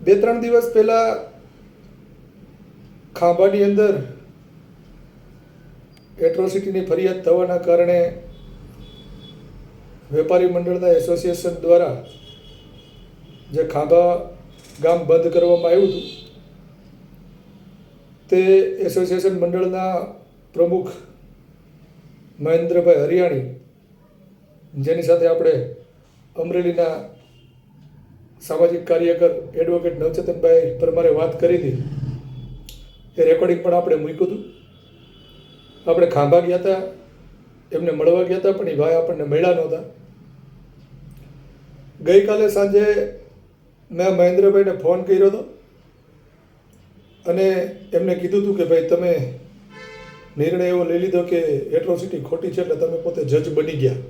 બે ત્રણ દિવસ પહેલા ખાંભાની અંદર એટ્રોસિટીની ફરિયાદ થવાના કારણે વેપારી મંડળના એસોસિએશન દ્વારા જે ખાંભા ગામ બંધ કરવામાં આવ્યું હતું, તે એસોસિએશન મંડળના પ્રમુખ મહેન્દ્રભાઈ હરિયાણી, જેની સાથે આપણે અમરેલીના સામાજિક કાર્યકર એડવોકેટ નવચેતનભાઈ પરમારે વાત કરી હતી એ રેકોર્ડિંગ પણ આપણે મૂક્યું હતું. આપણે ખાંભા ગયા હતા, એમને મળવા ગયા હતા, પણ એ ભાઈ આપણને મળ્યા નહોતા. ગઈકાલે સાંજે મેં મહેન્દ્રભાઈને ફોન કર્યો હતો અને એમને કીધું હતું કે ભાઈ તમે નિર્ણય એવો લઈ લીધો કે એટ્રોસિટી ખોટી છે એટલે તમે પોતે જજ બની ગયા.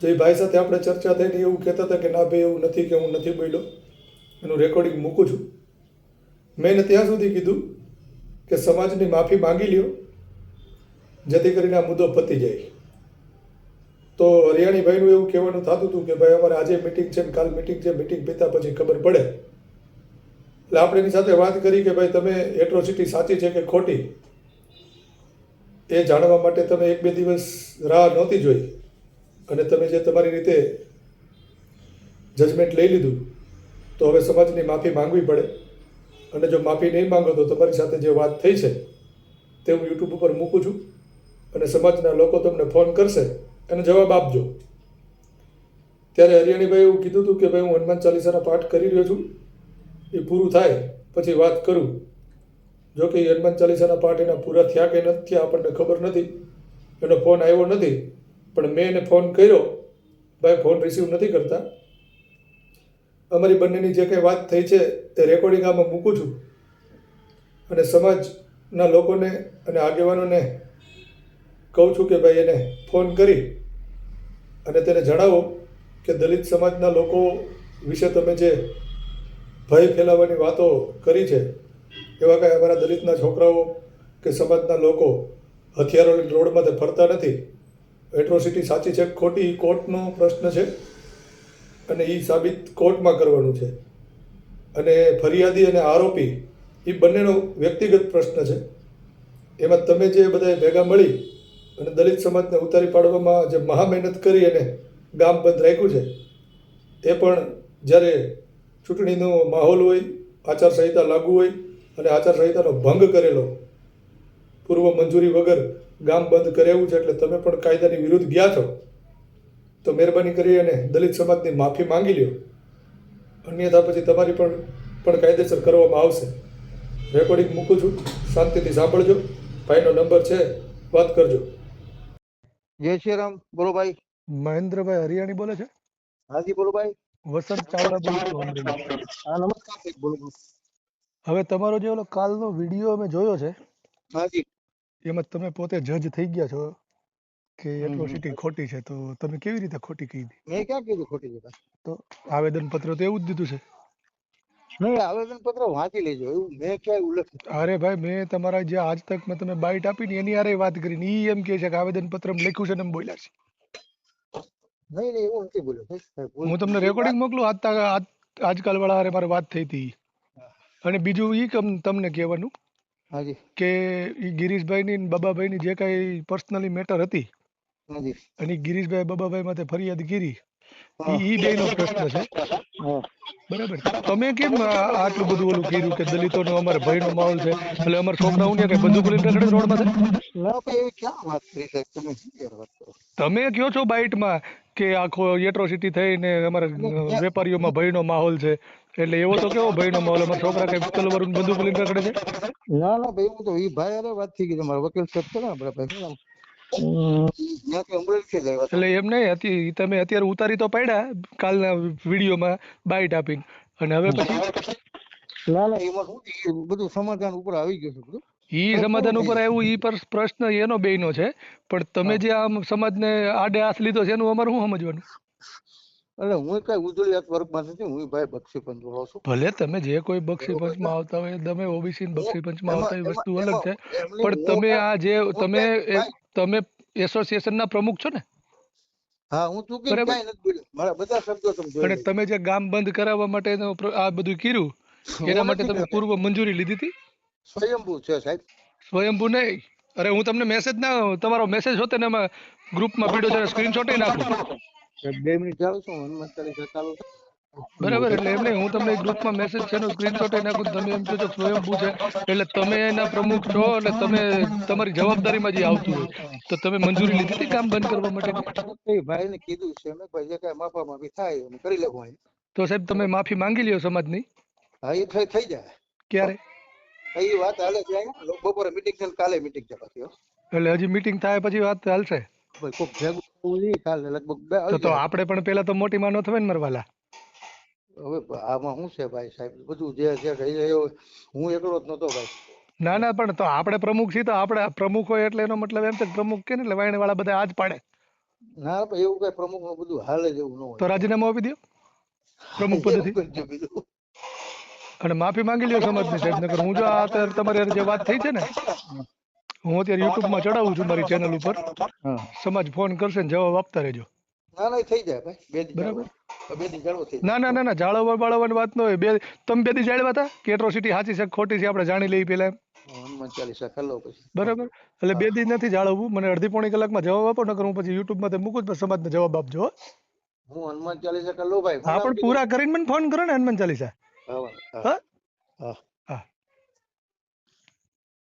જે ભાઈ સાથે આપણે ચર્ચા થઈને એવું કહેતા હતા કે ના ભાઈ, એવું નથી કે હું નથી બોલ્યો. એનું રેકોર્ડિંગ મૂકું છું. મેં એને ત્યાં સુધી કીધું કે સમાજની માફી માંગી લ્યો, જેથી કરીને આ મુદ્દો પતી જાય. તો હરિયાણી ભાઈનું એવું કહેવાનું થતું હતું કે ભાઈ, અમારે આજે મિટિંગ છે ને કાલ મિટિંગ છે મિટિંગ પીતા પછી ખબર પડે. એટલે આપણે એની સાથે વાત કરી કે ભાઈ, તમે એટ્રોસિટી સાચી છે કે ખોટી? એ જાણવા માટે તમે એક બે દિવસ રાહ નહોતી જોઈ. અને તમે જે તમારી રીતે જજમેન્ટ લઈ લીધું, તો હવે સમાજની માફી માંગવી પડે. અને જો માફી નહીં માંગો તો તમારી સાથે જે વાત થઈ છે, તે હું યુટ્યુબ ઉપર મૂકું છું. અને સમાજના લોકો તમને ફોન કરશે એનો જવાબ આપજો. ત્યારે હરિયાણીભાઈ એવું કીધું હતું કે ભાઈ હું હનુમાન ચાલીસાના પાઠ કરી રહ્યો છું. એ પૂરું થાય, પછી વાત કરું. જો કે હનુમાન ચાલીસાના પાઠ એના પૂરા થયા કે નથી આપણને ખબર નથી. એનો ફોન આવ્યો નથી. પણ મેં એને ફોન કર્યો. ભાઈ ફોન રિસીવ નથી કરતા. અમારી બંનેની જે કંઈ વાત થઈ છે તે રેકોર્ડિંગ આમાં મૂકું છું. અને સમાજના લોકોને અને આગેવાનોને કહું છું કે ભાઈ, એને ફોન કરી અને તેને જણાવો કે દલિત સમાજના લોકો વિશે તમે જે ભય ફેલાવવાની વાતો કરી છે, એવા કાંઈ અમારા દલિતના છોકરાઓ કે સમાજના લોકો હથિયારો લઈને રોડમાંથી ફરતા નથી. એટ્રોસિટી સાચી છે? ખોટી કોર્ટનો પ્રશ્ન છે અને એ સાબિત કોર્ટમાં કરવાનું છે. અને ફરિયાદી અને આરોપી એ બંનેનો વ્યક્તિગત પ્રશ્ન છે. એમાં તમે જે બધા ભેગા મળી અને દલિત સમાજને ઉતારી પાડવામાં જે મહા મહેનત કરી અને ગામ બંધ રાખ્યું છે, એ પણ જ્યારે ચૂંટણીનો માહોલ હોય, આચારસંહિતા લાગુ હોય અને આચારસંહિતાનો ભંગ કરેલો, પૂર્વ મંજૂરી વગર ગામ બંધ કરાવ્યું છે એટલે તમે પણ કાયદાની વિરુદ્ધ ગયા છો તો મહેરબાની કરી અને દલિત સમાજની માફી માંગી લ્યો. અન્યથા પછી તમારી પણ પણ કાયદેસર કરવામાં આવશે. રેકોર્ડિંગ મૂકું છું. શાંતિથી સાંભળજો. ભાઈનો નંબર છે વાત કરજો. જય શ્રી રામ. બોલો ભાઈ. મહેન્દ્રભાઈ હરિયાણી બોલે છે? હાજી બોલો ભાઈ. વસંત ચાવડા બોલું છું હા નમસ્કાર બોલો બોલો હવે તમારો જે ઓલો કાલનો વીડિયો અમે જોયો છે હાજી. એમાં તમે પોતે જજ થઈ ગયા છો કે એટ્રોસિટી ખોટી છે તો તમે કેવી રીતે ખોટી કીધી મેં ક્યાં કીધું ખોટી છે? તો આવેદન પત્ર તો એવું જ દીધું છે. નહીં આવેદન પત્ર વાંચી લેજો એવું મેં ક્યાંય ઉલ્લેખ અરે ભાઈ મેં તમારા જે આજ તક મેં તમે બાઇટ આપી ને એની હારે વાત કરી ને ઈ એમ કહે છે કે આવેદન પત્ર લખ્યું છે ને એમ બોલ્યા છે. નહીં નહીં એવું નથી બોલ્યો. હું તમને રેકોર્ડિંગ મોકલું આજ તક આજકાલ વાળા હારે મારે વાત થઈ હતી અને બીજું ઈ કમ તમને કહેવાનું? હાજી. કે ઈ ગિરીશભાઈની ને બાબાભાઈની જે કાંઈ પર્સનલી મેટર હતી હાજી. અને ઈ ગિરીશભાઈ બાબાભાઈ માથે ફરિયાદ કરી ઈ બેયનો પ્રશ્ન છે. બરાબર. તમે કેમ આટલું બધું ઓલું કર્યું કે દલિતોનો અમારે ભયનો માહોલ છે? એટલે અમારા છોકરાઓને કઈ બંદૂક લઈને રખડે ના કરી સાહેબ તમે કયો છો બાઇટમાં કે આખો એટ્રોસિટી થઈને અમારા વેપારીઓમાં ભયનો માહોલ છે? એટલે એવો તો કેવો ભયનો માહોલ અમારા છોકરા કઈ તલવાર ને બંદૂક લઈને રખડે છે? ના ના ભાઈ હું તો એ ભાઈ અરે વાત થઈ ગઈ તમારો વકીલ સાહેબ છે ને આપડે ભાઈ. એટલે એમ નહીં તમે અત્યારે ઉતારી તો પડ્યા કાલના વિડીયોમાં બાઈટ આપીને અને હવે પછી? ના ના એમાં શું બધું સમાધાન ઉપર આવી ગયું છે બધું. ઈ સમાધાન ઉપર આવ્યું ઈ પર પ્રશ્ન એનો બેયનો છે. પણ તમે જે આમ સમાજને આડે હાથ લીધો છે એનું અમારે શું સમજવાનું? એટલે હું કઈ ઉજળિયાત વર્ગમાં નથી હું ભાઈ બક્ષી પંચોળો છું. ભલે તમે જે કોઈ બક્ષી પંચમાં આવતા હોય તમે ઓબીસી બક્ષી પંચમાં આવતા એ વસ્તુ અલગ છે. પણ તમે આ જે તમે તમે એસોસિએશન ના પ્રમુખ છો ને? હા હું બરાબર. ક્યાંય નથી બોલ્યો મારા બધા શબ્દો તમે જોઈ અને તમે જે ગામ બંધ કરાવવા માટે આ બધું કર્યું એના માટે તમે પૂર્વ મંજૂરી લીધી હતી? સ્વયંભૂ છે સાહેબ. સ્વયંભૂ નહીં. અરે હું તમને મેસેજ ના તમારો મેસેજ હોતે ને એમાં ગ્રુપમાં પીડ્યો છે સ્ક્રીનશોટ નાખું. બે મિનિટ ચાલુ છું હનુમાન ચાલીસા ચાલુ. બરાબર એટલે એમ નહીં હું તમને ગ્રુપમાં મેસેજ છે એનો સ્ક્રીનશોટ નાખું તમે એમ છો સ્વયંભૂ છે એટલે તમે એના પ્રમુખ છો એટલે તમે તમારી જવાબદારીમાં જે આવતું હોય. તો તમે મંજૂરી લીધી હતી કામ બંધ કરવા માટે? એ ભાઈને કીધું છે મેં ભાઈ જે કાંઈ માફા માફી થાય કરી લેવું હોય. તો સાહેબ તમે માફી માંગી લ્યો સમાજની? હા એ થઈ થઈ જાય. ક્યારે? એ વાત હાલે છે બપોરે મીટિંગ છે કાલે મીટિંગ છે પાછી એટલે હજી મીટિંગ થાય પછી વાત હાલશે? ભાઈ કોક ભેગું થવું જોઈએ કાલે લગભગ બે તો તો આપણે પણ પેલા તો મોટી માં ન થવાય ને મરવાલા. હવે આમાં શું છે ભાઈ સાહેબ? બધું જે છે થઈ રહ્યો હું એકલો જ નતો ભાઈ. ના ના પણ તો આપણે પ્રમુખ છીએ તો આપણે પ્રમુખ હોય એટલે એનો મતલબ એમ છે પ્રમુખ કે એટલે વાયણ વાળા બધા આજ પાડે. ના એવું કઈ પ્રમુખનું બધું હાલે જેવું ન તો રાજીનામું આપી દો પ્રમુખ પદેથી. અને માફી માંગી લ્યો સમાજની સાહેબ નગર હું જો આ તમારી જે વાત થઈ છે ને હું અત્યારે યુટ્યુબમાં ચડાવું છું મારી ચેનલ ઉપર. સમાજ ફોન કરશે ને જવાબ આપતા રહેજો. ના ના એ થઈ જાય ભાઈ. બે દી બરાબર. બે દી જાળવો થઈ ના ના ના ના જાળવવા બાળવવાની વાત ન હોય. બે તમે બે દી જાળવા હતા? કે એટ્રોસિટી સાચી છે ખોટી છે? આપણે જાણી લઈએ પેલા હનુમાન ચાલીસા કરી લો પછી. બરાબર? એટલે બે દી નથી જાળવવું. મને અડધી પોણી કલાકમાં જવાબ આપો નકર હું પછી યુટ્યુબમાં તે મૂકું જ સમાજને જવાબ આપજો હું. હનુમાન ચાલીસા કરી ભાઈ. હા પણ પૂરા કરીને મને ફોન કરો ને હનુમાન ચાલીસા. હા? હા.